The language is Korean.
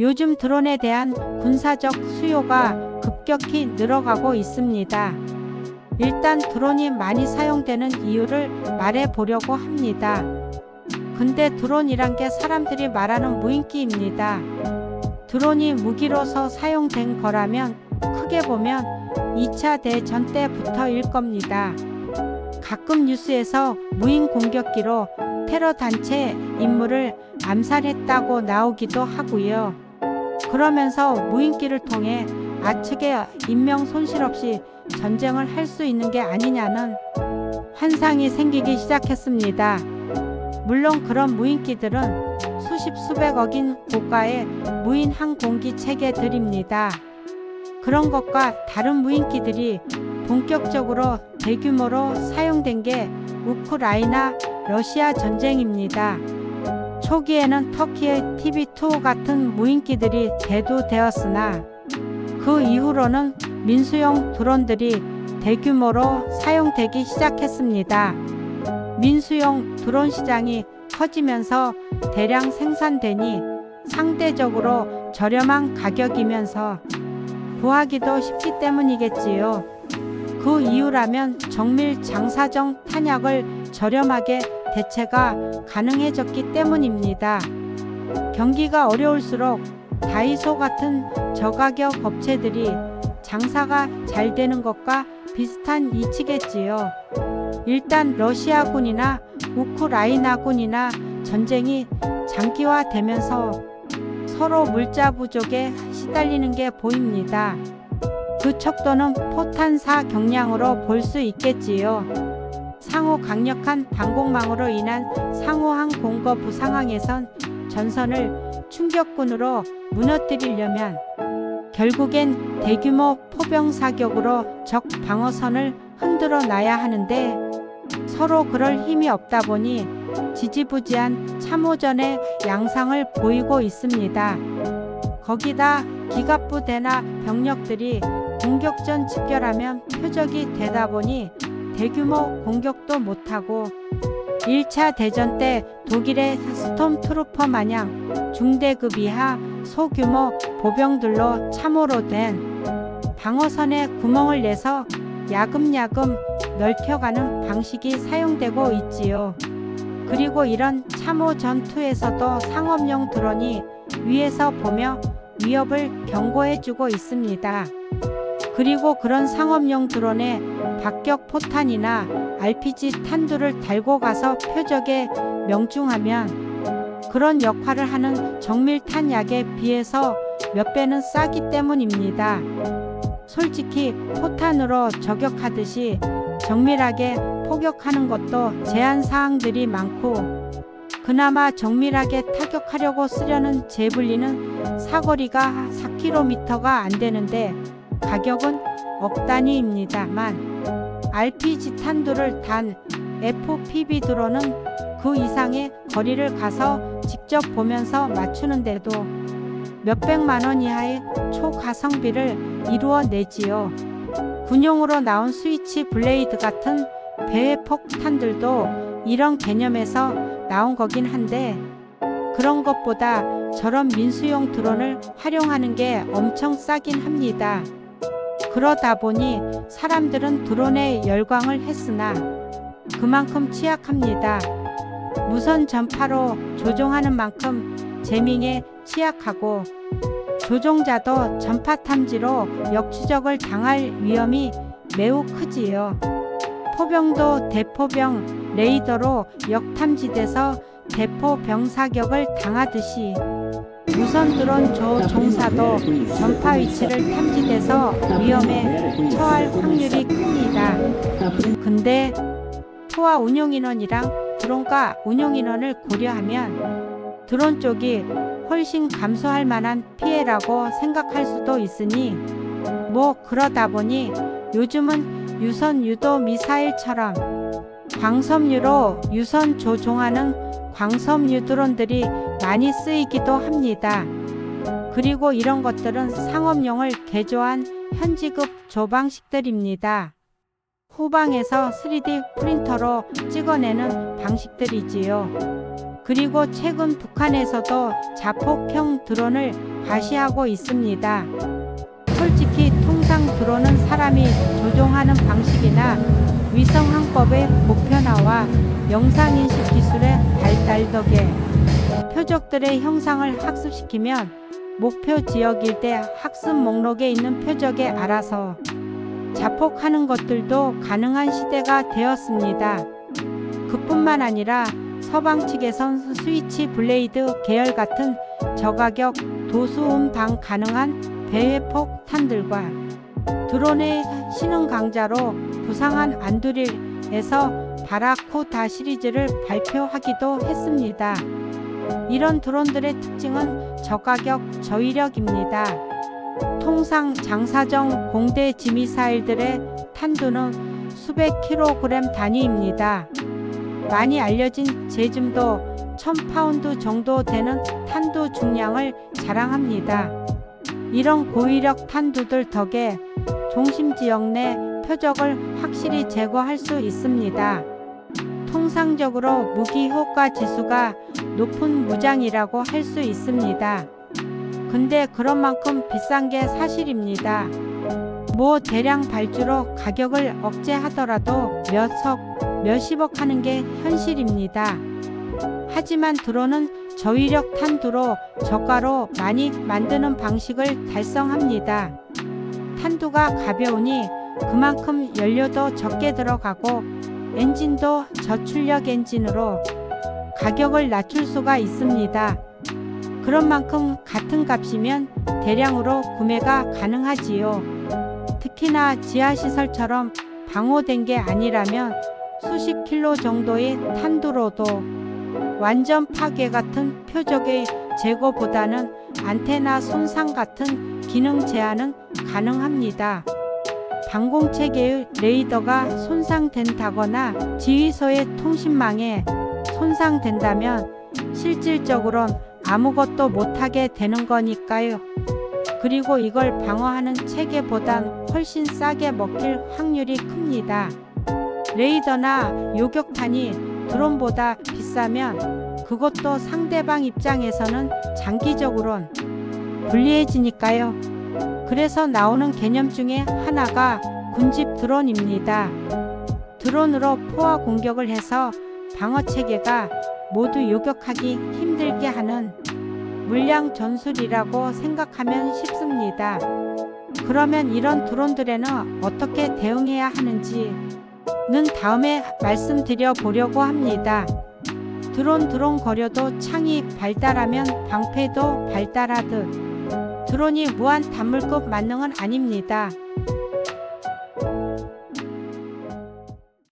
요즘 드론에 대한 군사적 수요가 급격히 늘어가고 있습니다. 일단 드론이 많이 사용되는 이유를 말해 보려고 합니다. 근데 드론이란 게 사람들이 말하는 무인기입니다. 드론이 무기로서 사용된 거라면 크게 보면 2차 대전 때부터일 겁니다. 가끔 뉴스에서 무인 공격기로 테러 단체 인물을 암살했다고 나오기도 하고요. 그러면서 무인기를 통해 아측에 인명 손실 없이 전쟁을 할 수 있는 게 아니냐는 환상이 생기기 시작했습니다. 물론 그런 무인기들은 수십 수백억인 고가의 무인 항공기 체계들입니다. 그런 것과 다른 무인기들이 본격적으로 대규모로 사용된 게 우크라이나 러시아 전쟁입니다. 초기에는 터키의 TB2 같은 무인기들이 대두되었으나 그 이후로는 민수용 드론들이 대규모로 사용되기 시작했습니다. 민수용 드론 시장이 커지면서 대량 생산되니 상대적으로 저렴한 가격이면서 구하기도 쉽기 때문이겠지요. 그 이유라면 정밀 장사정 탄약을 저렴하게 대체가 가능해졌기 때문입니다. 경기가 어려울수록 다이소 같은 저가격 업체들이 장사가 잘 되는 것과 비슷한 이치겠지요. 일단 러시아군이나 우크라이나군이나 전쟁이 장기화되면서 서로 물자 부족에 시달리는 게 보입니다. 그 척도는 포탄사 경량으로 볼 수 있겠지요. 상호 강력한 방공망으로 인한 상호항 공거부 상황에선 전선을 충격군으로 무너뜨리려면 결국엔 대규모 포병 사격으로 적 방어선을 흔들어 놔야 하는데 서로 그럴 힘이 없다 보니 지지부지한 참호전의 양상을 보이고 있습니다. 거기다 기갑부대나 병력들이 공격전 집결하면 표적이 되다 보니 대규모 공격도 못하고 1차 대전 때 독일의 스톰 트루퍼 마냥 중대급 이하 소규모 보병들로 참호로 된 방어선에 구멍을 내서 야금야금 넓혀가는 방식이 사용되고 있지요. 그리고 이런 참호 전투에서도 상업용 드론이 위에서 보며 위협을 경고해주고 있습니다. 그리고 그런 상업용 드론에 박격 포탄이나 RPG 탄두를 달고 가서 표적에 명중하면 그런 역할을 하는 정밀탄 약에 비해서 몇 배는 싸기 때문입니다. 솔직히 포탄으로 저격하듯이 정밀하게 포격하는 것도 제한 사항들이 많고 그나마 정밀하게 타격하려고 쓰려는 제블리는 사거리가 4km가 안 되는데 가격은 억 단위입니다만 RPG 탄두를 단 FPV 드론은 그 이상의 거리를 가서 직접 보면서 맞추는데도 몇백만 원 이하의 초가성비를 이루어내지요. 군용으로 나온 스위치 블레이드 같은 배회 폭탄들도 이런 개념에서 나온 거긴 한데 그런 것보다 저런 민수용 드론을 활용하는 게 엄청 싸긴 합니다. 그러다 보니 사람들은 드론에 열광을 했으나 그만큼 취약합니다. 무선 전파로 조종하는 만큼 재밍에 취약하고 조종자도 전파 탐지로 역추적을 당할 위험이 매우 크지요. 포병도 대포병 레이더로 역탐지돼서 대포 병 사격을 당하듯이 무선 드론 조 종사도 전파 위치를 탐지돼서 위험에 처할 확률이 큽니다. 근데 투하 운용 인원이랑 드론과 운용 인원을 고려하면 드론 쪽이 훨씬 감소할 만한 피해라고 생각할 수도 있으니 뭐 그러다 보니 요즘은 유선 유도 미사일처럼 광섬유로 유선 조종하는 광섬유 드론들이 많이 쓰이기도 합니다. 그리고 이런 것들은 상업용을 개조한 현지급 조방식들입니다. 후방에서 3D 프린터로 찍어내는 방식들이지요. 그리고 최근 북한에서도 자폭형 드론을 과시하고 있습니다. 솔직히 통상 드론은 사람이 조종하는 방식이나 위성 항법의 보편화와 영상인식 기술의 발달 덕에 표적들의 형상을 학습시키면 목표 지역일 때 학습 목록에 있는 표적에 알아서 자폭하는 것들도 가능한 시대가 되었습니다. 그뿐만 아니라 서방 측에선 스위치 블레이드 계열 같은 저가격 도수음방 가능한 배회폭 탄들과 드론의 신흥 강자로 부상한 안두릴에서 바라코다 시리즈를 발표하기도 했습니다. 이런 드론들의 특징은 저가격 저위력입니다. 통상 장사정 공대 지미사일들의 탄두는 수백 킬로그램 단위입니다. 많이 알려진 제줌도 1000파운드 정도 되는 탄두 중량을 자랑합니다. 이런 고위력 탄두들 덕에 중심 지역 내 표적을 확실히 제거할 수 있습니다. 통상적으로 무기 효과 지수가 높은 무장이라고 할 수 있습니다. 근데 그런 만큼 비싼 게 사실입니다. 뭐 대량 발주로 가격을 억제하더라도 몇석, 몇십억 하는 게 현실입니다. 하지만 드론은 저위력 탄두로 저가로 많이 만드는 방식을 달성합니다. 탄두가 가벼우니 그만큼 연료도 적게 들어가고 엔진도 저출력 엔진으로 가격을 낮출 수가 있습니다. 그런 만큼 같은 값이면 대량으로 구매가 가능하지요. 특히나 지하시설처럼 방호된 게 아니라면 수십 킬로 정도의 탄두로도 완전 파괴 같은 표적의 제거보다는 안테나 손상 같은 기능 제한은 가능합니다. 방공체계의 레이더가 손상된다거나 지휘소의 통신망에 손상된다면 실질적으론 아무것도 못하게 되는 거니까요. 그리고 이걸 방어하는 체계보단 훨씬 싸게 먹힐 확률이 큽니다. 레이더나 요격탄이 드론보다 비싸면 그것도 상대방 입장에서는 장기적으론 불리해지니까요. 그래서 나오는 개념 중에 하나가 군집 드론입니다. 드론으로 포화 공격을 해서 방어 체계가 모두 요격하기 힘들게 하는 물량 전술이라고 생각하면 쉽습니다. 그러면 이런 드론들에는 어떻게 대응해야 하는지는 다음에 말씀드려 보려고 합니다. 드론 드론 거려도 창이 발달하면 방패도 발달하듯 드론이 무한 단물급 만능은 아닙니다.